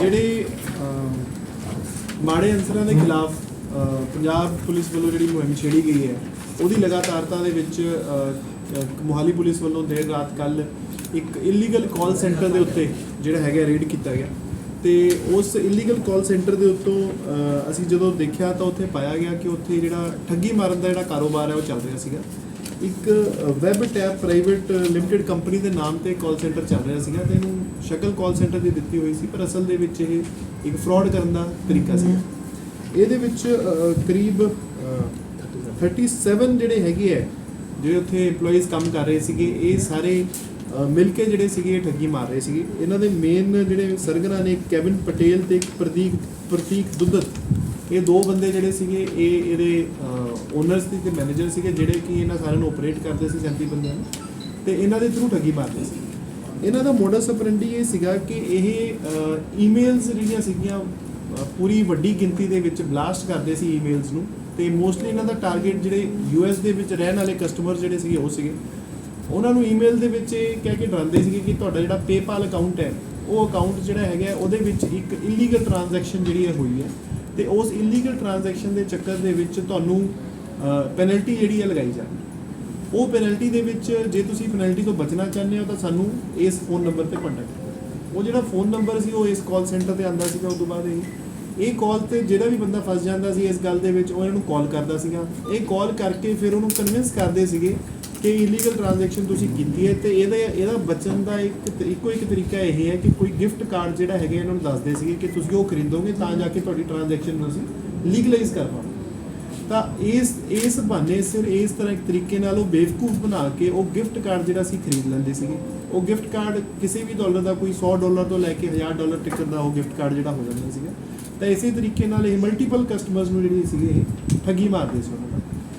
ਜਿਹੜੇ ਮਾੜੇ ਅਨਸਰਾਂ ਦੇ ਖਿਲਾਫ ਪੰਜਾਬ ਪੁਲਿਸ ਵੱਲੋਂ ਜਿਹੜੀ ਮੁਹਿੰਮ ਛੇੜੀ ਗਈ ਹੈ ਉਹਦੀ ਲਗਾਤਾਰਤਾ ਦੇ ਵਿੱਚ ਮੋਹਾਲੀ ਪੁਲਿਸ ਵੱਲੋਂ ਦੇਰ ਰਾਤ ਕੱਲ ਇੱਕ ਇਲੀਗਲ ਕਾਲ ਸੈਂਟਰ ਦੇ ਉੱਤੇ ਜਿਹੜਾ ਹੈਗਾ ਰੇਡ ਕੀਤਾ ਗਿਆ। ਤੇ ਉਸ ਇਲੀਗਲ ਕਾਲ ਸੈਂਟਰ ਦੇ ਉੱਤੋਂ ਅਸੀਂ ਜਦੋਂ ਦੇਖਿਆ ਤਾਂ ਉੱਥੇ ਪਾਇਆ ਗਿਆ ਕਿ ਉੱਥੇ ਜਿਹੜਾ ਠੱਗੀ ਮਾਰਨ ਦਾ ਜਿਹੜਾ ਕਾਰੋਬਾਰ ਹੈ ਉਹ ਚੱਲ ਰਿਹਾ ਸੀਗਾ। ਇੱਕ web tap private limited company ਦੇ ਨਾਮ ਤੇ ਕਾਲ ਸੈਂਟਰ ਚੱਲ ਰਿਹਾ ਸੀਗਾ ਤੇ ਇਹਨੂੰ ਸ਼ਕਲ ਕਾਲ ਸੈਂਟਰ ਦੀ ਦਿੱਤੀ ਹੋਈ ਸੀ ਪਰ ਅਸਲ ਦੇ ਵਿੱਚ ਇਹ ਇੱਕ ਫਰਾਡ ਕਰਨ ਦਾ ਤਰੀਕਾ ਸੀ। ਇਹਦੇ ਵਿੱਚ ਕਰੀਬ ਅ, 37 ਜਿਹੜੇ ਹੈਗੇ ਆ ਜਿਹੜੇ ਉੱਥੇ EMPLOYEES ਕੰਮ ਕਰ ਰਹੇ ਸੀਗੇ ਇਹ ਸਾਰੇ ਮਿਲ ਕੇ ਜਿਹੜੇ ਸੀਗੇ ਇਹ ਠੱਗੀ ਮਾਰ ਰਹੇ ਸੀਗੇ। ਇਹਨਾਂ ਦੇ ਮੇਨ ਜਿਹੜੇ ਸਰਗਨਾ ਨੇ ਕੈਵਿਨ ਪਟੇਲ ਤੇ ਇੱਕ ਪ੍ਰਤੀਕ ਪ੍ਰਤੀਕ ਦੁੱਧਤ ਇਹ ਦੋ ਬੰਦੇ ਜਿਹੜੇ ਸੀਗੇ ਇਹ ਇਹਦੇ ਓਨਰਸ ਤੇ ਮੈਨੇਜਰ ਸੀਗੇ ਜਿਹੜੇ ਕਿ ਇਹਨਾਂ ਸਾਰਿਆਂ ਨੂੰ ਆਪਰੇਟ ਕਰਦੇ ਸੀ 37 ਬੰਦਿਆਂ ਨੂੰ ਤੇ ਇਹਨਾਂ ਦੇ ਥਰੂ ਠੱਗੀ ਮਾਰਦੇ ਸੀ। ਇਹਨਾਂ ਦਾ ਮੋਡਸ ਆਪਰੈਂਡੀ ਇਹ ਸੀਗਾ ਕਿ ਇਹ ਈਮੇਲਸ ਜਿਹੜੀਆਂ ਸੀਗੀਆਂ ਪੂਰੀ ਵੱਡੀ ਗਿਣਤੀ ਦੇ ਵਿੱਚ ਬਲਾਸਟ ਕਰਦੇ ਸੀ ਈਮੇਲਸ ਨੂੰ ਤੇ ਮੋਸਟਲੀ ਇਹਨਾਂ ਦਾ ਟਾਰਗੇਟ ਜਿਹੜੇ ਯੂਐਸ ਦੇ ਵਿੱਚ ਰਹਿਣ ਵਾਲੇ ਕਸਟਮਰ ਜਿਹੜੇ ਸੀਗੇ ਉਹ ਸੀਗੇ। ਉਹਨਾਂ ਨੂੰ ਈਮੇਲ ਦੇ ਵਿੱਚ ਇਹ ਕਹਿ ਕੇ ਡਰਾਉਂਦੇ ਸੀਗੇ ਕਿ ਤੁਹਾਡਾ ਜਿਹੜਾ PayPal ਅਕਾਊਂਟ ਹੈ, ਉਹ ਅਕਾਊਂਟ ਜਿਹੜਾ ਹੈਗਾ ਉਹਦੇ ਵਿੱਚ ਇੱਕ ਇਲੀਗਲ ਟ੍ਰਾਂਜੈਕਸ਼ਨ ਜਿਹੜੀ ਹੈ ਹੋਈ ਹੈ। ਤੇ ਉਸ ਇਲੀਗਲ ਟ੍ਰਾਂਜੈਕਸ਼ਨ ਦੇ ਚੱਕਰ ਦੇ ਵਿੱਚ ਤੁਹਾਨੂੰ ਪੈਨਲਟੀ ਜਿਹੜੀ ਹੈ ਲਗਾਈ ਜਾਂਦੀ ਉਹ ਪੈਨਲਟੀ ਦੇ ਵਿੱਚ ਜੇ ਤੁਸੀਂ ਪੈਨਲਟੀ ਤੋਂ ਬਚਣਾ ਚਾਹੁੰਦੇ ਹੋ ਤਾਂ ਸਾਨੂੰ ਇਸ ਫੋਨ ਨੰਬਰ ਤੇ ਕੰਟੈਕਟ ਉਹ ਜਿਹੜਾ ਫੋਨ ਨੰਬਰ ਸੀ, ਉਹ ਇਸ ਕਾਲ ਸੈਂਟਰ ਤੇ ਆਂਦਾ ਸੀਗਾ ਉਸ ਤੋਂ ਬਾਅਦ ਇਹ। ਇਹ ਕਾਲ ਤੇ ਜਿਹੜਾ ਵੀ ਬੰਦਾ ਫਸ ਜਾਂਦਾ ਸੀ ਇਸ ਗੱਲ ਦੇ ਵਿੱਚ, ਉਹ ਇਹਨਾਂ ਨੂੰ ਕਾਲ ਕਰਦਾ ਸੀਗਾ। ਇਹ ਕਾਲ ਕਰਕੇ ਫਿਰ ਉਹਨੂੰ ਕਨਵਿੰਸ ਕਰਦੇ ਸੀਗੇ ਕਿ ਇਲੀਗਲ ਟ੍ਰਾਂਜੈਕਸ਼ਨ ਤੁਸੀਂ ਕੀਤੀ ਹੈ ਤੇ ਇਹਦਾ ਇਹਦਾ ਬਚਣ ਦਾ ਇੱਕ ਇੱਕੋ ਇੱਕ ਤਰੀਕਾ ਇਹ ਹੈ ਕਿ ਕੋਈ ਗਿਫਟ ਕਾਰਡ ਜਿਹੜਾ ਹੈਗਾ ਇਹਨਾਂ ਨੂੰ ਦੱਸਦੇ ਸੀਗੇ ਕਿ ਤੁਸੀਂ ਉਹ ਖਰੀਦੋਗੇ ਤਾਂ ਜਾ ਕੇ ਤੁਹਾਡੀ ਟ੍ਰਾਂਜੈਕਸ਼ਨ ਨੂੰ ਅਸੀਂ ਲੀਗਲਾਈਜ਼ ਕਰ ਪਾਵਾਂਗੇ। ਤਾਂ ਇਸ ਇਸ ਬਹਾਨੇ ਸਿਰ ਇਸ ਤਰ੍ਹਾਂ ਇੱਕ ਤਰੀਕੇ ਨਾਲ ਉਹ ਬੇਵਕੂਫ ਬਣਾ ਕੇ ਉਹ ਗਿਫਟ ਕਾਰਡ ਜਿਹੜਾ ਸੀ ਖਰੀਦ ਲੈਂਦੇ ਸੀਗੇ। ਉਹ ਗਿਫਟ ਕਾਰਡ ਕਿਸੇ ਵੀ ਡਾਲਰ ਦਾ ਕੋਈ 100 ਡਾਲਰ ਤੋਂ ਲੈ ਕੇ 1000 ਡਾਲਰ ਤੱਕ ਦਾ ਉਹ ਗਿਫਟ ਕਾਰਡ ਜਿਹੜਾ ਹੋ ਜਾਂਦਾ ਸੀਗਾ। ਤਾਂ ਇਸੇ ਤਰੀਕੇ ਨਾਲ ਇਹ ਮਲਟੀਪਲ ਕਸਟਮਰਸ ਨੂੰ ਜਿਹੜੀ ਸੀਗੇ ਇਹ ਠੱਗੀ ਮਾਰਦੇ ਸੀ ਉਹਨਾਂ ਦਾ।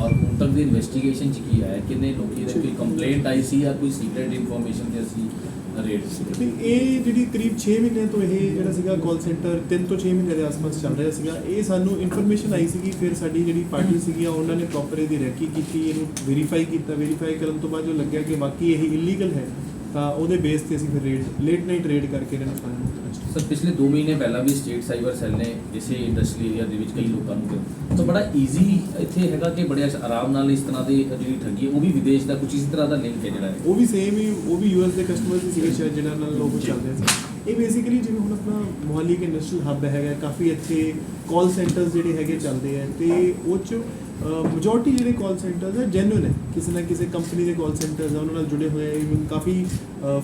ਔਰ ਹੁਣ ਤੱਕ ਦੀ ਇਨਵੈਸਟੀਗੇਸ਼ਨ ਚ ਕੀ ਆਇਆ ਕਿੰਨੇ ਲੋਕੀ ਦੇ ਕੋਈ ਕੰਪਲੇਂਟ ਆਈ ਸੀ ਜਾਂ ਕੋਈ ਸੀਕ੍ਰੀਟ ਇਨਫੋਰਮੇਸ਼ਨ ਤੇ ਅਸੀਂ ਰੇਡ ਸੀ ਇਹ ਜਿਹੜੀ ਕਰੀਬ 6 ਮਹੀਨੇ ਤੋਂ ਇਹ ਜਿਹੜਾ ਸੀਗਾ ਕਾਲ ਸੈਂਟਰ 3 ਤੋਂ 6 ਮਹੀਨੇ ਦੇ ਆਸ-ਪਾਸ ਚੱਲ ਰਿਹਾ ਸੀਗਾ। ਇਹ ਸਾਨੂੰ ਇਨਫੋਰਮੇਸ਼ਨ ਆਈ ਸੀਗੀ ਫਿਰ ਸਾਡੀ ਜਿਹੜੀ ਪਾਰਟੀ ਸੀਗੀ ਉਹਨਾਂ ਨੇ ਪ੍ਰੋਪਰ ਇਹਦੀ ਰੈਕੀ ਕੀਤੀ ਇਹਨੂੰ ਵੈਰੀਫਾਈ ਕੀਤਾ। ਵੈਰੀਫਾਈ ਕਰਨ ਤੋਂ ਬਾਅਦ ਜੋ ਲੱਗਿਆ ਕਿ ਵਾਕਈ ਇਹ ਇਲੀਗਲ ਹੈ ਤਾਂ ਉਹਦੇ ਬੇਸ ਤੇ ਅਸੀਂ ਫਿਰ ਰੇਡ ਲੇਟ ਨਾਈਟ ਰੇਡ ਕਰਕੇ ਇਹਨਾਂ ਨੂੰ ਸਾਰਿਆਂ ਨੂੰ arrest ਸਰ ਪਿਛਲੇ 2 ਮਹੀਨੇ ਪਹਿਲਾਂ ਵੀ ਸਟੇਟ ਸਾਈਬਰ ਸੈੱਲ ਨੇ ਇਸੇ ਇੰਡਸਟਰੀ ਏਰੀਆ ਦੇ ਵਿੱਚ ਕਈ ਲੋਕਾਂ ਨੂੰ। ਤਾਂ ਬੜਾ ਈਜ਼ੀ ਇੱਥੇ ਹੈਗਾ ਕਿ ਬੜੇ ਆਰਾਮ ਨਾਲ ਇਸ ਤਰ੍ਹਾਂ ਦੀ ਜਿਹੜੀ ਠੱਗੀ ਹੈ, ਉਹ ਵੀ ਵਿਦੇਸ਼ ਦਾ ਕੁਝ ਇਸ ਤਰ੍ਹਾਂ ਦਾ ਲਿੰਕ ਹੈ ਜਿਹੜਾ ਹੈ ਉਹ ਵੀ ਸੇਮ ਹੀ ਉਹ ਵੀ ਯੂਐਸ ਦੇ ਕਸਟਮਰਸ ਹੀ ਸੀਗੇ ਸ਼ਾਇਦ ਜਿਹੜਾ ਨਾਲ ਲੋਕ ਚੱਲਦੇ ਸੀ। ਇਹ ਬੇਸਿਕਲੀ ਜਿਵੇਂ ਹੁਣ ਆਪਣਾ ਮੋਹਾਲੀ ਇੱਕ ਇੰਡਸਟਰੀਅਲ ਹੱਬ ਹੈਗਾ ਕਾਫੀ ਇੱਥੇ ਕਾਲ ਸੈਂਟਰਸ ਜਿਹੜੇ ਹੈਗੇ ਚੱਲਦੇ ਆ ਤੇ ਉਹ ਚ ਮੈਜੋਰਟੀ ਜਿਹੜੇ ਕਾਲ ਸੈਂਟਰਸ ਹੈ ਜੈਨੂਇਨ ਹੈ। ਕਿਸੇ ਨਾ ਕਿਸੇ ਕੰਪਨੀ ਦੇ ਕਾਲ ਸੈਂਟਰਸ ਆ ਉਹਨਾਂ ਨਾਲ ਜੁੜੇ ਹੋਏ ਆ ਇਵਨ ਕਾਫੀ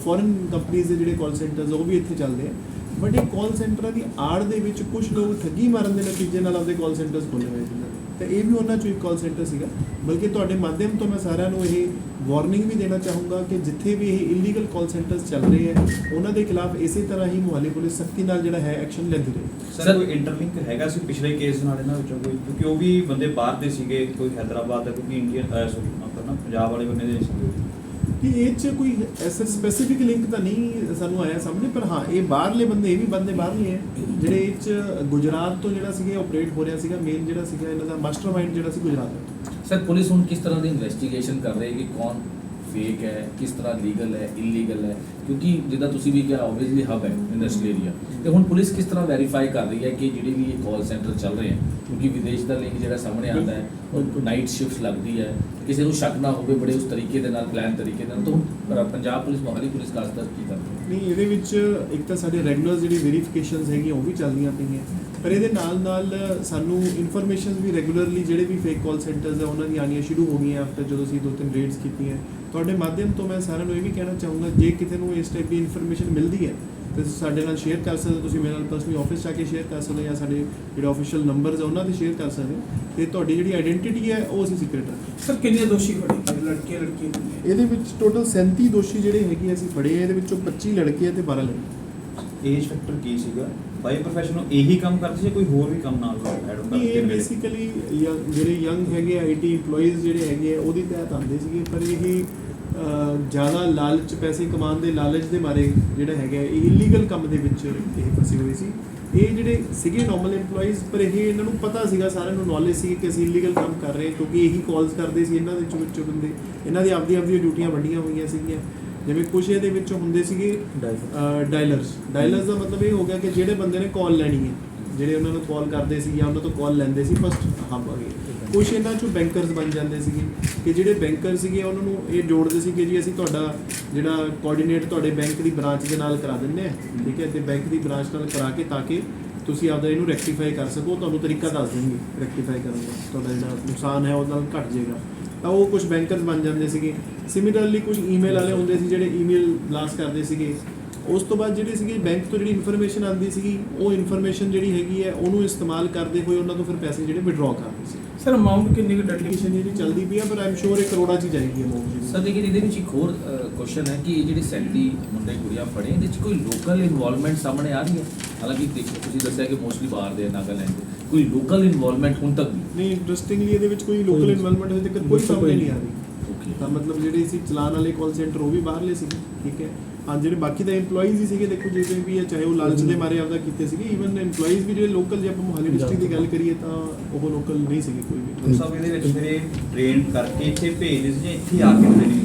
ਫੋਰਨ ਕੰਪਨੀਆਂ ਦੇ ਜਿਹੜੇ ਕਾਲ ਸੈਂਟਰਸ ਉਹ ਵੀ ਇੱਥੇ ਚੱਲਦੇ ਆ ਬਟ ਇਹ ਕਾਲ ਸੈਂਟਰਾਂ ਦੀ ਆੜ ਦੇ ਵਿੱਚ ਕੁਝ ਲੋਕ ਠੱਗੀ ਮਾਰਨ ਦੇ ਨਤੀਜੇ ਨਾਲ ਆਪਦੇ ਕਾਲ ਸੈਂਟਰਸ ਖੋਲ੍ਹੇ ਹੋਏ ਸੀ ਤੇ ਇਹ ਵੀ ਉਹਨਾਂ ਚੋਂ ਇੱਕ ਕਾਲ ਸੈਂਟਰ ਸੀਗਾ। ਬਲਕਿ ਤੁਹਾਡੇ ਮਾਧਿਅਮ ਤੋਂ ਮੈਂ ਸਾਰਿਆਂ ਨੂੰ ਇਹ ਵਾਰਨਿੰਗ ਵੀ ਦੇਣਾ ਚਾਹੂੰਗਾ ਕਿ ਜਿੱਥੇ ਵੀ ਇਹ ਇਲੀਗਲ ਕਾਲ ਸੈਂਟਰਸ ਚੱਲ ਰਹੇ ਹੈ ਉਹਨਾਂ ਦੇ ਖਿਲਾਫ ਇਸੇ ਤਰ੍ਹਾਂ ਹੀ ਮੁਹਾਲੀ ਪੁਲਿਸ ਸਖਤੀ ਨਾਲ ਜਿਹੜਾ ਹੈ ਐਕਸ਼ਨ ਲੈਂਦੀ ਰਹੇ ਸਰ ਕੋਈ ਇੰਟਰਲਿੰਕ ਹੈਗਾ ਸੀ ਪਿਛਲੇ ਕੇਸ ਨਾਲ ਇਹਨਾਂ ਵਿੱਚੋਂ ਕੋਈ? ਕਿਉਂਕਿ ਉਹ ਵੀ ਬੰਦੇ ਬਾਹਰ ਦੇ ਸੀਗੇ ਕੋਈ ਹੈਦਰਾਬਾਦ ਦਾ ਕੋਈ ਇੰਡੀਅਨ ਸੋਰੀ ਆਪਣਾ ਪੰਜਾਬ ਵਾਲੇ ਬੰਦੇ ਦੇ ਸੀਗੇ। ਕਿ ਇਹ ਚ ਕੋਈ ਐਸਾ ਸਪੈਸੀਫਿਕ ਲਿੰਕ ਤਾਂ ਨਹੀਂ ਸਾਨੂੰ ਆਇਆ ਸਾਹਮਣੇ ਪਰ ਹਾਂ ਇਹ ਬਾਹਰਲੇ ਬੰਦੇ ਇਹ ਵੀ ਬੰਦੇ ਬਾਹਰਲੇ ਹੈ। ਜਿਹੜੇ ਇਹ ਚ ਗੁਜਰਾਤ ਤੋਂ ਜਿਹੜਾ ਸੀਗਾ ਆਪਰੇਟ ਹੋ ਰਿਹਾ ਸੀਗਾ ਮੇਨ ਜਿਹੜਾ ਸੀਗਾ ਇਹਨਾਂ ਦਾ ਮਾਸਟਰਮਾਈਂਡ ਜਿਹੜਾ ਸੀ ਗੁਜਰਾਤ ਦਾ। ਸਰ ਪੁਲਿਸ ਹੁਣ ਕਿਸ ਤਰ੍ਹਾਂ ਦੀ ਇਨਵੈਸਟੀਗੇਸ਼ਨ ਕਰ ਰਹੀ ਹੈ ਕਿ ਕੌਣ ਫੇਕ ਹੈ, ਕਿਸ ਤਰ੍ਹਾਂ ਲੀਗਲ ਹੈ ਇਲੀਗਲ ਹੈ, ਕਿਉਂਕਿ ਜਿੱਦਾਂ ਤੁਸੀਂ ਵੀ ਕਿਹਾ ਆਬਵੀਅਸਲੀ ਹਬ ਹੈ ਇੰਡਸਟਰੀ ਏਰੀਆ ਤੇ ਹੁਣ ਪੁਲਿਸ ਕਿਸ ਤਰ੍ਹਾਂ ਵੈਰੀਫਾਈ ਕਰ ਰਹੀ ਹੈ ਕਿ ਜਿਹੜੇ ਵੀ ਇਹ ਕਾਲ ਸੈਂਟਰ ਚੱਲ ਰਹੇ ਹੈ? ਕਿਉਂਕਿ ਵਿਦੇਸ਼ ਦਾ ਲਿੰਕ ਜਿਹੜਾ ਸਾਹਮਣੇ ਆਉਂਦਾ ਹੈ, ਉਹ ਨਾਈਟ ਸ਼ਿਫਟ ਲੱਗਦੀ ਹੈ। ਕਿਸੇ ਨੂੰ ਸ਼ੱਕ ਨਾ ਹੋਵੇ, ਬੜੇ ਉਸ ਤਰੀਕੇ ਦੇ ਨਾਲ ਪਲਾਨ ਤਰੀਕੇ ਨਾਲ। ਤੋਂ ਪੰਜਾਬ ਪੁਲਿਸ, ਮੋਹਾਲੀ ਪੁਲਿਸ ਖਾਸ ਤੌਰ ਕੀ ਕਰਦੀ ਨਹੀਂ, ਇਹਦੇ ਵਿੱਚ ਇੱਕ ਤਾਂ ਸਾਡੇ ਰੈਗੂਲਰ ਜਿਹੜੀ ਵੈਰੀਫਿਕੇਸ਼ਨਸ ਹੈਗੀਆਂ, ਉਹ ਵੀ ਚੱਲਦੀਆਂ ਪਈਆਂ। ਪਰ ਇਹਦੇ ਨਾਲ ਨਾਲ ਸਾਨੂੰ ਇਨਫੋਰਮੇਸ਼ਨਸ ਵੀ ਰੈਗੂਲਰਲੀ ਜਿਹੜੇ ਵੀ ਫੇਕ ਕਾਲ ਸੈਂਟਰਸ ਆ ਉਹਨਾਂ ਦੀਆਂ ਆਉਣੀਆਂ ਸ਼ੁਰੂ ਹੋ ਗਈਆਂ ਆਫਟਰ ਜਦੋਂ ਅਸੀਂ ਦੋ ਤਿੰਨ ਰੇਡਸ ਕੀਤੀਆਂ। ਤੁਹਾਡੇ ਮਾਧਿਅਮ ਤੋਂ ਮੈਂ ਸਾਰਿਆਂ ਨੂੰ ਇਹ ਵੀ ਕਹਿਣਾ ਚਾਹੂੰਗਾ ਜੇ ਕਿਤੇ ਨੂੰ ਇਸ ਟਾਈਪ ਦੀ ਇਨਫੋਰਮੇਸ਼ਨ ਮਿਲਦੀ ਹੈ ਤੇ ਤੁਸੀਂ ਸਾਡੇ ਨਾਲ ਸ਼ੇਅਰ ਕਰ ਸਕਦੇ ਹੋ। ਤੁਸੀਂ ਮੇਰੇ ਨਾਲ ਪਰਸਨਲੀ ਆਫਿਸ ਜਾ ਕੇ ਸ਼ੇਅਰ ਕਰ ਸਕਦੇ ਹੋ ਜਾਂ ਸਾਡੇ ਜਿਹੜੇ ਆਫੀਸ਼ੀਅਲ ਨੰਬਰਸ ਆ ਉਹਨਾਂ ਤੇ ਸ਼ੇਅਰ ਕਰ ਸਕਦੇ ਹੋ। ਤੇ ਤੁਹਾਡੀ ਜਿਹੜੀ ਆਇਡੈਂਟੀਟੀ ਹੈ ਉਹ ਅਸੀਂ ਸੀਕ੍ਰੀਟ ਰੱਖਾਂਗੇ ਸਰ ਕਿੰਨੇ ਦੋਸ਼ੀ ਫੜੇ ਗਏ? ਲੜਕੇ ਲੜਕੀਆਂ ਕਿੰਨੇ? ਇਹਦੇ ਵਿੱਚ ਟੋਟਲ 37 ਦੋਸ਼ੀ ਜਿਹੜੇ ਹੈਗੇ ਅਸੀਂ ਫੜੇ ਆ, ਇਹਦੇ ਵਿੱਚੋਂ 25 ਲੜਕੇ ਆ ਤੇ 12 ਲੜਕੇ। ਏਜ ਫੈਕਟਰ ਕੀ ਸੀਗਾ? ਬਾਈ ਪ੍ਰੋਫੈਸ਼ਨ ਇਹੀ ਕੰਮ ਕਰਦੇ ਸੀ ਕੋਈ ਹੋਰ ਵੀ ਕੰਮ ਨਾਲ ਐਡ ਹੁੰਦਾ ਨਹੀਂ ਇਹ? ਬੇਸਿਕਲੀ ਜਿਹੜੇ ਯੰਗ ਹੈਗੇ ਆਈਟੀ EMPLOYEES ਜਿਹੜੇ ਹੈਗੇ ਆ ਉਹਦੀ ਤਹਿਤ ਆਉਂਦੇ ਸੀਗੇ ਪਰ ਇਹ ਜ਼ਿਆਦਾ ਲਾਲਚ ਪੈਸੇ ਕਮਾਉਣ ਦੇ ਲਾਲਚ ਦੇ ਮਾਰੇ ਜਿਹੜਾ ਹੈਗਾ ਇਹ ਇਲੀਗਲ ਕੰਮ ਦੇ ਵਿੱਚ ਇਹ ਫਸੇ ਹੋਏ ਸੀ ਇਹ ਜਿਹੜੇ ਸੀਗੇ ਨਾਰਮਲ EMPLOYEES ਪਰ ਇਹ ਇਹਨਾਂ ਨੂੰ ਪਤਾ ਸੀਗਾ ਸਾਰਿਆਂ ਨੂੰ ਨੌਲੇਜ ਸੀ ਕਿ ਅਸੀਂ ਇਲੀਗਲ ਕੰਮ ਕਰ ਰਹੇ ਹਾਂ ਕਿਉਂਕਿ ਇਹੀ ਕਾਲਸ ਕਰਦੇ ਸੀ ਇਹਨਾਂ ਦੇ ਵਿੱਚੋਂ ਵਿੱਚੋਂ ਬੰਦੇ ਇਹਨਾਂ ਦੀ ਆਪਦੀ ਆਪਦੀ ਡਿਊਟੀਆਂ ਵੱਡੀਆਂ ਹੋਈਆਂ ਸੀਗੀਆਂ ਜਿਵੇਂ ਕੁਛ ਇਹਦੇ ਵਿੱਚ ਹੁੰਦੇ ਸੀਗੇ ਡਾਇਲਰਸ ਡਾਇਲਰਸ ਦਾ ਮਤਲਬ ਇਹ ਹੋ ਗਿਆ ਕਿ ਜਿਹੜੇ ਬੰਦੇ ਨੇ ਕਾਲ ਲੈਣੀ ਹੈ ਜਿਹੜੇ ਉਹਨਾਂ ਨੂੰ ਕਾਲ ਕਰਦੇ ਸੀ ਜਾਂ ਉਹਨਾਂ ਤੋਂ ਕਾਲ ਲੈਂਦੇ ਸੀ ਫਸਟ ਹੱਬ ਆ ਗਏ ਕੁਛ ਇਹਨਾਂ ਚੋਂ ਬੈਂਕਰਸ ਬਣ ਜਾਂਦੇ ਸੀਗੇ ਕਿ ਜਿਹੜੇ ਬੈਂਕਰ ਸੀਗੇ ਉਹਨਾਂ ਨੂੰ ਇਹ ਜੋੜਦੇ ਸੀ ਕਿ ਜੀ ਅਸੀਂ ਤੁਹਾਡਾ ਜਿਹੜਾ ਕੋਆਰਡੀਨੇਟ ਤੁਹਾਡੇ ਬੈਂਕ ਦੀ ਬ੍ਰਾਂਚ ਦੇ ਨਾਲ ਕਰਾ ਦਿੰਦੇ ਆ ਠੀਕ ਹੈ ਤੇ ਬੈਂਕ ਦੀ ਬ੍ਰਾਂਚ ਨਾਲ ਕਰਾ ਕੇ ਤਾਂ ਕਿ ਤੁਸੀਂ ਆਪਦਾ ਇਹਨੂੰ ਰੈਕਟੀਫਾਈ ਕਰ ਸਕੋ ਤੁਹਾਨੂੰ ਤਰੀਕਾ ਦੱਸ ਦੇਣਗੇ ਰੈਕਟੀਫਾਈ ਕਰਨ ਦਾ। ਤੁਹਾਡਾ ਜਿਹੜਾ ਨੁਕਸਾਨ ਹੈ ਉਹਦੇ ਨਾਲ ਘਟ ਜਾਏਗਾ। ਤਾਂ ਉਹ ਕੁਝ ਬੈਂਕਰਸ ਬਣ ਜਾਂਦੇ ਸੀਗੇ। ਸਿਮਿਲਰਲੀ ਕੁਝ ਈਮੇਲ ਵਾਲੇ ਹੁੰਦੇ ਸੀ ਜਿਹੜੇ ਈਮੇਲ ਬਲਾਸਟ ਕਰਦੇ ਸੀਗੇ। ਉਸ ਤੋਂ ਬਾਅਦ ਜਿਹੜੇ ਸੀਗੇ ਬੈਂਕ ਤੋਂ ਜਿਹੜੀ ਇਨਫੋਰਮੇਸ਼ਨ ਆਉਂਦੀ ਸੀਗੀ, ਉਹ ਇਨਫੋਰਮੇਸ਼ਨ ਜਿਹੜੀ ਹੈਗੀ ਹੈ, ਉਹਨੂੰ ਇਸਤੇਮਾਲ ਕਰਦੇ ਹੋਏ ਉਹਨਾਂ ਤੋਂ ਫਿਰ ਪੈਸੇ ਜਿਹੜੇ ਵਿਡਰਾਅ ਕਰਦੇ ਸੀ ਸਰ ਅਮਾਉਂਟ ਕਿੰਨੀ ਕੁ ਡੱਡੀ ਡੈਲੀਗੇਸ਼ਨ ਜਿਹੜੀ ਚੱਲਦੀ ਪਈ ਆ ਪਰ ਆਮ ਸ਼ੋਰ ਇਹ ਕਰੋੜਾਂ 'ਚ ਹੀ ਜਾਏਗੀ ਅਮਾਉਂਟ ਸਰ ਲੇਕਿਨ ਇਹਦੇ ਵਿੱਚ ਇੱਕ ਹੋਰ ਕੁਐਸਚਨ ਹੈ ਕਿ ਇਹ ਜਿਹੜੇ 37 ਮੁੰਡੇ ਕੁੜੀਆਂ ਫੜੇ ਇਹਦੇ ਵਿੱਚ ਕੋਈ ਲੋਕਲ ਇਨਵੋਲਵਮੈਂਟ ਸਾਹਮਣੇ ਆ ਰਹੀ ਹੈ? ਹਾਲਾਂਕਿ ਦੇਖੋ ਤੁਸੀਂ ਦੱਸਿਆ ਕਿ ਮੋਸਟਲੀ ਬਾਹਰ ਦੇ ਨਾਗਾਲੈਂਡ ਕੋਈ ਲੋਕਲ ਇਨਵੋਲਵਮੈਂਟ ਹੁਣ ਤੱਕ ਨਹੀਂ? ਨਹੀਂ ਇੰਟਰਸਟਿੰਗਲੀ ਇਹਦੇ ਵਿੱਚ ਕੋਈ ਲੋਕਲ ਇਨਵੋਲਵਮੈਂਟ ਹਜੇ ਤੱਕ ਕੋਈ ਸਾਹਮਣੇ ਨਹੀਂ ਆ ਰਹੀ। ਓਕੇ ਤਾਂ ਮਤਲਬ ਜਿਹੜੇ ਸੀ ਚਲਾਨ ਵਾਲੇ ਕਾਲ ਸੈਂਟਰ ਉਹ ਵੀ ਬਾਹਰਲੇ ਸੀਗੇ ਠੀਕ ਹੈ। ਹਾਂ ਜਿਹੜੇ ਬਾਕੀ ਤਾਂ EMPLOYEES ਹੀ ਸੀਗੇ ਦੇਖੋ ਜਿਵੇਂ ਵੀ ਹੈ ਚਾਹੇ ਉਹ ਲਾਲਚ ਦੇ ਮਾਰੇ ਆਪਦਾ ਕੀਤੇ ਸੀਗੇ ਈਵਨ EMPLOYEES ਵੀ ਜਿਹੜੇ ਲੋਕਲ ਜੇ ਆਪਾਂ ਮੋਹਾਲੀ ਡਿਸਟ੍ਰਿਕਟ ਦੀ ਗੱਲ ਕਰੀਏ ਤਾਂ ਉਹ ਲੋਕਲ ਨਹੀਂ ਸੀਗੇ ਕੋਈ ਵੀ। ਸਾਹਿਬ ਇਹਦੇ ਵਿੱਚ ਫਿਰ ਇਹ ਟ੍ਰੇਨ ਕਰਕੇ ਇੱਥੇ ਭੇਜਦੇ ਸੀ ਜਾਂ ਇੱਥੇ ਆ ਕੇ ਟ੍ਰੇਨਿੰਗ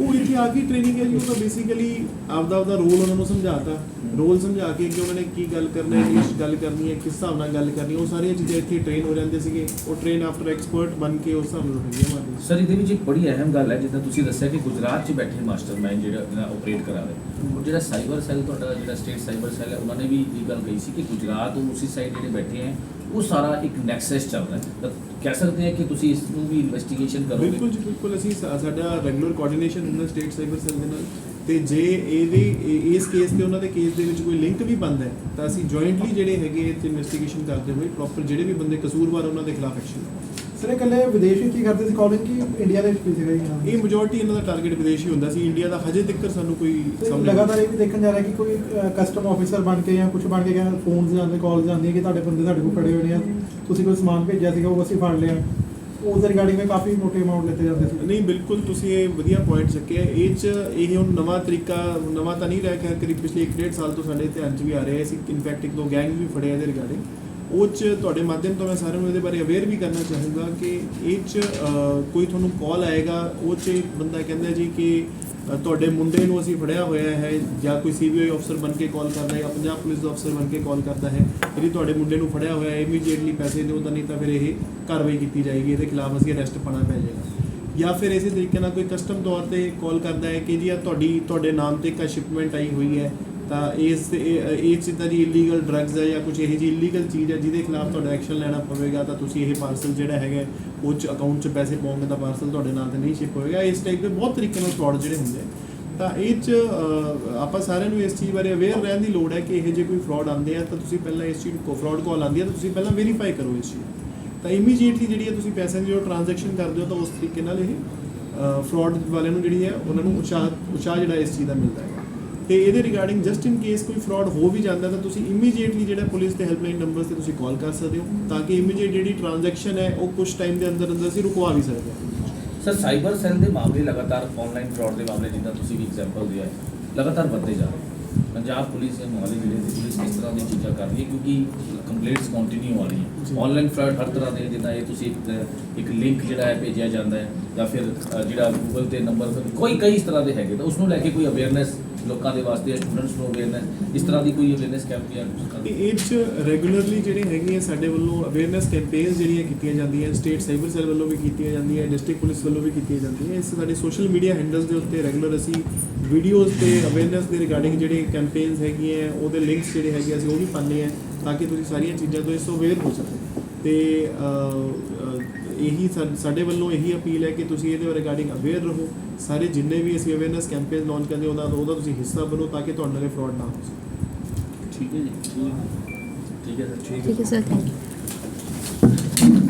ਉਹ ਇੱਥੇ ਆ ਕੇ ਟ੍ਰੇਨਿੰਗ ਹੈ ਜੀ ਉਹਨਾਂ ਬੇਸਿਕਲੀ ਆਪਦਾ ਆਪਦਾ ਰੋਲ ਉਹਨਾਂ ਨੂੰ ਸਮਝਾਤਾ। ਰੋਲ ਸਮਝਾ ਕੇ ਕਿ ਉਹਨਾਂ ਨੇ ਕੀ ਗੱਲ ਕਰਨਾ ਹੈ, ਕਿਸ ਗੱਲ ਕਰਨੀ ਹੈ, ਕਿਸ ਹਿਸਾਬ ਨਾਲ ਗੱਲ ਕਰਨੀ ਹੈ, ਉਹ ਸਾਰੀਆਂ ਚੀਜ਼ਾਂ ਇੱਥੇ ਟ੍ਰੇਨ ਹੋ ਜਾਂਦੇ ਸੀਗੇ। ਉਹ ਟ੍ਰੇਨ ਆਫਟਰ ਐਕਸਪਰਟ ਬਣ ਕੇ ਉਸ ਹਿਸਾਬ ਨਾਲ ਹੁੰਦੀਆਂ ਮਾਰਦੇ ਸਰ ਇਹਦੇ ਵਿੱਚ ਇੱਕ ਬੜੀ ਅਹਿਮ ਗੱਲ ਹੈ, ਜਿੱਦਾਂ ਤੁਸੀਂ ਦੱਸਿਆ ਕਿ ਗੁਜਰਾਤ 'ਚ ਬੈਠੇ ਮਾਸਟਰਮਾਈਂਡ ਜਿਹੜਾ ਜਿਹੜਾ ਆਪਰੇਟ ਕਰਾ ਰਹੇ ਉਹ ਜਿਹੜਾ ਸਾਈਬਰ ਸੈੱਲ ਤੁਹਾਡਾ, ਜਿਹੜਾ ਸਟੇਟ ਸਾਈਬਰ ਸੈੱਲ ਹੈ, ਉਹਨਾਂ ਨੇ ਵੀ ਇਹ ਗੱਲ ਕਹੀ ਸੀ ਕਿ ਗੁਜਰਾਤ ਉਹ ਉਸੇ ਸਾਈਡ ਜਿਹੜੇ ਬੈਠੇ ਹੈ ਉਹ ਸਾਰਾ ਇੱਕ ਨੈਕਸਸ ਚੱਲ ਰਿਹਾ ਹੈ ਕਹਿ ਸਕਦੇ ਹਾਂ ਕਿ ਤੁਸੀਂ ਇਸ ਨੂੰ ਵੀ ਇਨਵੈਸਟੀਗੇਸ਼ਨ ਕਰੋਗੇ। ਬਿਲਕੁਲ ਜੀ, ਬਿਲਕੁਲ। ਅਸੀਂ ਸਾਡਾ ਰੈਗੂਲਰ ਕੋਆਰਡੀਨੇਸ਼ਨ ਹੁੰਦਾ ਸਟੇਟ ਸਾਈਬਰ ਸੈੱਲ ਦੇ ਨਾਲ। ਤੇ ਜੇ ਇਹਦੇ ਇਸ ਕੇਸ ਤੇ ਉਹਨਾਂ ਦੇ ਕੇਸ ਦੇ ਵਿੱਚ ਕੋਈ ਲਿੰਕ ਵੀ ਬਣਦਾ ਹੈ, ਤਾਂ ਅਸੀਂ ਜੁਆਇੰਟਲੀ ਜਿਹੜੇ ਹੈਗੇ ਇਹ ਇਨਵੈਸਟੀਗੇਸ਼ਨ ਕਰਦੇ ਹੋਏ ਪ੍ਰੋਪਰ ਜਿਹੜੇ ਵੀ ਬੰਦੇ ਕਸੂਰਵਾਰ ਉਹਨਾਂ ਦੇ ਖਿਲਾਫ ਐਕਸ਼ਨ ਸਰ ਇਹ ਇਕੱਲੇ ਵਿਦੇਸ਼ ਵਿੱਚ ਹੀ ਕਰਦੇ ਸੀ? ਕਾਲਿੰਗ ਕਿ ਇੰਡੀਆ ਦੇ ਵਿੱਚ ਵੀ ਸੀਗਾ ਜੀ? ਹਾਂ ਇਹ ਮੈਜੋਰਟੀ ਇਹਨਾਂ ਦਾ ਟਾਰਗੇਟ ਵਿਦੇਸ਼ੀ ਹੁੰਦਾ ਸੀ। ਇੰਡੀਆ ਦਾ ਹਜੇ ਤੱਕ ਸਾਨੂੰ ਕੋਈ ਸਾਹਮਣੇ ਲਗਾਤਾਰ ਇਹ ਵੀ ਦੇਖਣ ਜਾ ਰਿਹਾ ਕਿ ਕੋਈ ਕਸਟਮ ਆਫੀਸਰ ਬਣ ਕੇ ਜਾਂ ਕੁਝ ਬਣ ਕੇ ਕਹਿੰਦਾ ਫੋਨਸ ਜਾਂਦੇ ਕਾਲਸ ਜਾਂਦੀਆਂ ਕਿ ਤੁਹਾਡੇ ਬੰਦੇ ਤੁਹਾਡੇ ਕੋਲ ਖੜੇ ਹੋਏ ਨੇ ਆ ਤੁਸੀਂ ਕੋਈ ਸਮਾਨ ਭੇਜਿਆ ਸੀਗਾ ਉਹ ਅਸੀਂ ਫੜ ਲਿਆ। ਉਸ ਦੇ ਰਿਗਾਰਡਿੰਗ ਵਿੱਚ ਕਾਫੀ ਮੋਟੇ ਅਮਾਉਂਟ ਲਿੱਤੇ ਜਾਂਦੇ ਸੀ। ਨਹੀਂ ਬਿਲਕੁਲ ਤੁਸੀਂ ਇਹ ਵਧੀਆ ਪੁਆਇੰਟ ਚੱਕਿਆ। ਇਹ ਚ ਇਹ ਹੁਣ ਨਵਾਂ ਤਰੀਕਾ ਨਵਾਂ ਤਾਂ ਨਹੀਂ ਰਹਿ ਗਿਆ ਕਰੀਬ ਪਿਛਲੇ 1.5 ਸਾਲ ਤੋਂ ਸਾਡੇ ਧਿਆਨ ਚ ਵੀ ਆ ਰਿਹਾ ਹੈ। ਅਸੀਂ ਇਨਫੈਕਟ ਇੱਕ ਦੋ ਗੈਂਗ ਵੀ ਫੜੇ ਆ ਇਹਦੇ ਰਿਗਾਰਡਿੰਗ ਉਹ ਚ ਤੁਹਾਡੇ ਮਾਧਿਅਮ ਤੋਂ ਮੈਂ ਸਾਰਿਆਂ ਨੂੰ ਇਹਦੇ ਬਾਰੇ ਅਵੇਅਰ ਵੀ ਕਰਨਾ ਚਾਹੂੰਗਾ ਕਿ ਇਹ ਚ ਕੋਈ ਤੁਹਾਨੂੰ ਕਾਲ ਆਏਗਾ, ਉਹ ਚ ਬੰਦਾ ਕਹਿੰਦਾ ਜੀ ਕਿ ਤੁਹਾਡੇ ਮੁੰਡੇ ਨੂੰ ਅਸੀਂ ਫੜਿਆ ਹੋਇਆ ਹੈ ਜਾਂ ਕੋਈ ਸੀਬੀਆਈ ਅਫਸਰ ਬਣ ਕੇ ਕਾਲ ਕਰਦਾ ਹੈ ਜਾਂ ਪੰਜਾਬ ਪੁਲਿਸ ਦਾ ਅਫਸਰ ਬਣ ਕੇ ਕਾਲ ਕਰਦਾ ਹੈ, ਜਿਹੜੀ ਤੁਹਾਡੇ ਮੁੰਡੇ ਨੂੰ ਫੜਿਆ ਹੋਇਆ ਹੈ ਇਮੀਡੀਏਟਲੀ ਪੈਸੇ ਦਿਓ, ਤਾਂ ਨਹੀਂ ਤਾਂ ਫਿਰ ਇਹ ਕਾਰਵਾਈ ਕੀਤੀ ਜਾਏਗੀ, ਇਹਦੇ ਖਿਲਾਫ ਅਸੀਂ ਅਰੈਸਟ ਪਾਣਾ ਪੈ ਜਾਏਗਾ। ਜਾਂ ਫਿਰ ਇਸੇ ਤਰੀਕੇ ਨਾਲ ਕੋਈ ਕਸਟਮ ਤੌਰ ਤੇ ਕਾਲ ਕਰਦਾ ਹੈ ਕਿ ਜੀ ਆ ਤੁਹਾਡੀ, ਤੁਹਾਡੇ ਨਾਮ ਤੇ ਇੱਕ ਸ਼ਿਪਮੈਂਟ ਆਈ ਹੋਈ ਹੈ ਤਾਂ ਇਸ ਇਹ ਇਹ ਚੀਜ਼ਾਂ ਦੀ ਇਲੀਗਲ ਡਰੱਗਸ ਹੈ ਜਾਂ ਕੁਝ ਇਹੋ ਜਿਹੀ ਇਲੀਗਲ ਚੀਜ਼ ਹੈ ਜਿਹਦੇ ਖਿਲਾਫ ਤੁਹਾਡਾ ਐਕਸ਼ਨ ਲੈਣਾ ਪਵੇਗਾ, ਤਾਂ ਤੁਸੀਂ ਇਹ ਪਾਰਸਲ ਜਿਹੜਾ ਹੈਗਾ ਉਹ ਚ ਅਕਾਊਂਟ 'ਚ ਪੈਸੇ ਪਾਉਂਗੇ ਤਾਂ ਪਾਰਸਲ ਤੁਹਾਡੇ ਨਾਂ ਤੇ ਨਹੀਂ ਸ਼ਿਪ ਹੋਏਗਾ। ਇਸ ਟਾਈਪ ਦੇ ਬਹੁਤ ਤਰੀਕੇ ਨਾਲ ਫਰਾਡ ਜਿਹੜੇ ਹੁੰਦੇ ਆ। ਤਾਂ ਇਹ ਚ ਆਪਾਂ ਸਾਰਿਆਂ ਨੂੰ ਇਸ ਚੀਜ਼ ਬਾਰੇ ਅਵੇਅਰ ਰਹਿਣ ਦੀ ਲੋੜ ਹੈ ਕਿ ਇਹ ਜੇ ਕੋਈ ਫਰਾਡ ਆਉਂਦੇ ਆ, ਤਾਂ ਤੁਸੀਂ ਪਹਿਲਾਂ ਇਸ ਚੀਜ਼ ਨੂੰ ਫਰਾਡ ਕਾਲ ਆਉਂਦੀ ਹੈ ਤਾਂ ਤੁਸੀਂ ਪਹਿਲਾਂ ਵੈਰੀਫਾਈ ਕਰੋ ਇਸ ਚੀਜ਼ ਤਾਂ ਇਮੀਡੀਏਟਲੀ ਜਿਹੜੀ ਹੈ ਤੁਸੀਂ ਪੈਸਿਆਂ ਦੀ ਜੋ ਟ੍ਰਾਂਜੈਕਸ਼ਨ ਕਰਦੇ ਹੋ, ਤਾਂ ਉਸ ਤਰੀਕੇ ਨਾਲ ਇਹ ਫਰਾਡ ਵਾਲਿਆਂ ਨੂੰ ਜਿਹੜੀ ਹੈ ਉਹਨਾਂ ਨੂੰ ਉਤਸ਼ਾਹ ਉਤਸ਼ਾਹ ਜਿਹੜਾ ਇਸ ਚੀਜ਼ ਦਾ ਮਿਲਦਾ ਹੈ ਤੇ ਇਹਦੇ ਰਿਗਾਰਡਿੰਗ ਜਸਟ ਇਨ ਕੇਸ ਕੋਈ ਫਰਾਡ ਹੋ ਵੀ ਜਾਂਦਾ ਤਾਂ ਤੁਸੀਂ ਇਮੀਡੀਏਟਲੀ ਜਿਹੜਾ ਪੁਲਿਸ ਦੇ ਹੈਲਪਲਾਈਨ ਨੰਬਰਸ ਤੇ ਤੁਸੀਂ ਕਾਲ ਕਰ ਸਕਦੇ ਹੋ ਤਾਂ ਕਿ ਇਮੀਡੀਏਟ ਜਿਹੜੀ ਟ੍ਰਾਂਜੈਕਸ਼ਨ ਹੈ ਉਹ ਕੁਝ ਟਾਈਮ ਦੇ ਅੰਦਰ ਅੰਦਰ ਅਸੀਂ ਰੁਕਵਾ ਵੀ ਸਕਦੇ ਹਾਂ ਸਰ ਸਾਈਬਰ ਸੈੱਲ ਦੇ ਮਾਮਲੇ ਲਗਾਤਾਰ ਆਨਲਾਈਨ ਫਰਾਡ ਦੇ ਮਾਮਲੇ ਜਿੱਦਾਂ ਤੁਸੀਂ ਵੀ ਐਗਜ਼ਾਮਪਲ ਦਿਆ ਲਗਾਤਾਰ ਵੱਧਦੇ ਜਾ ਰਹੇ। ਪੰਜਾਬ ਪੁਲਿਸ ਜਾਂ ਮੋਹਾਲੀ ਜ਼ਿਲ੍ਹੇ ਦੀ ਪੁਲਿਸ ਕਿਸ ਤਰ੍ਹਾਂ ਦੀ ਚੀਜ਼ਾਂ ਕਰ ਰਹੀ ਹੈ ਕਿਉਂਕਿ ਕੰਪਲੇਂਟਸ ਕੰਟੀਨਿਊ ਆ। ਰਹੀਆਂ ਆਨਲਾਈਨ ਫਰਾਡ ਹਰ ਤਰ੍ਹਾਂ ਦੇ ਜਿੱਦਾਂ ਇਹ ਤੁਸੀਂ ਇੱਕ ਲਿੰਕ ਜਿਹੜਾ ਹੈ ਭੇਜਿਆ ਜਾਂਦਾ ਹੈ ਜਾਂ ਫਿਰ ਜਿਹੜਾ ਗੂਗਲ ਤੇ ਨੰਬਰ ਕੋਈ ਕਈ ਇਸ ਤਰ੍ਹਾਂ ਦੇ ਹੈਗੇ ਤਾਂ ਉਸ ਨੂੰ ਲੈ ਕੇ ਕੋਈ ਅਵੇਅਰਨੈਸ ਲੋਕਾਂ ਦੇ ਵਾਸਤੇ ਸਟੂਡੈਂਟਸ ਨੂੰ ਅਵੇਅਰਨੈਸ ਇਸ ਤਰ੍ਹਾਂ ਦੀ ਕੋਈ ਅਵੇਅਰਨੈਸ ਕੈਂਪ ਇਹ ਚ ਰੈਗੂਲਰਲੀ ਜਿਹੜੇ ਹੈਗੇ ਹੈ ਸਾਡੇ ਵੱਲੋਂ ਅਵੇਅਰਨੈਸ ਕੈਂਪੇਨਸ ਜਿਹੜੀਆਂ ਕੀਤੀਆਂ ਜਾਂਦੀਆਂ ਸਟੇਟ ਸਾਈਬਰ ਸੈੱਲ ਵੱਲੋਂ ਵੀ ਕੀਤੀਆਂ ਜਾਂਦੀਆਂ ਡਿਸਟ੍ਰਿਕਟ ਪੁਲਿਸ ਵੱਲੋਂ ਵੀ ਕੀਤੀਆਂ ਜਾਂਦੀਆਂ, ਇਸ ਸਾਡੇ ਸੋਸ਼ਲ ਮੀਡੀਆ ਹੈਂਡਲਸ ਦੇ ਉੱਤੇ ਰੈਗੂਲਰ ਅਸੀਂ ਵੀਡੀਓਜ਼ ਤੇ ਅਵੇਅਰਨੈਸ ਦੇ ਰਿਗਾਰਡਿੰਗ ਜਿਹੜੇ ਕੈਂਪੇਨਸ ਹੈਗੀਆਂ, ਉਹਦੇ ਲਿੰਕਸ ਜਿਹੜੇ ਹੈਗੇ ਅਸੀਂ ਉਹ ਵੀ ਪਾਉਂਦੇ ਆ ਤਾਂ ਕਿ ਤੁਸੀਂ ਸਾਰੀਆਂ ਚੀਜ਼ਾਂ ਤੋਂ ਇਸ ਤੋਂ ਅਵੇਅਰ ਹੋ ਸਕੋ। ਤੇ ਇਹੀ ਸਾਡੇ ਵੱਲੋਂ ਇਹੀ ਅਪੀਲ ਹੈ ਕਿ ਤੁਸੀਂ ਇਹਦੇ ਰਿਗਾਰਡਿੰਗ ਅਵੇਅਰ ਰਹੋ। ਸਾਰੇ ਜਿੰਨੇ ਵੀ ਅਸੀਂ ਅਵੇਅਰਨੈਸ ਕੈਂਪੇਨ ਲਾਂਚ ਕਰਦੇ ਉਹਨਾਂ ਦਾ ਉਹਦਾ ਤੁਸੀਂ ਹਿੱਸਾ ਬਣੋ ਤਾਂ ਕਿ ਤੁਹਾਡੇ ਨਾਲ ਫਰਾਡ ਨਾ ਹੋ ਸਕੇ। ਠੀਕ ਹੈ ਜੀ। ਠੀਕ ਹੈ ਸਰ। ਠੀਕ ਹੈ ਸਰ ਥੈਂਕ ਯੂ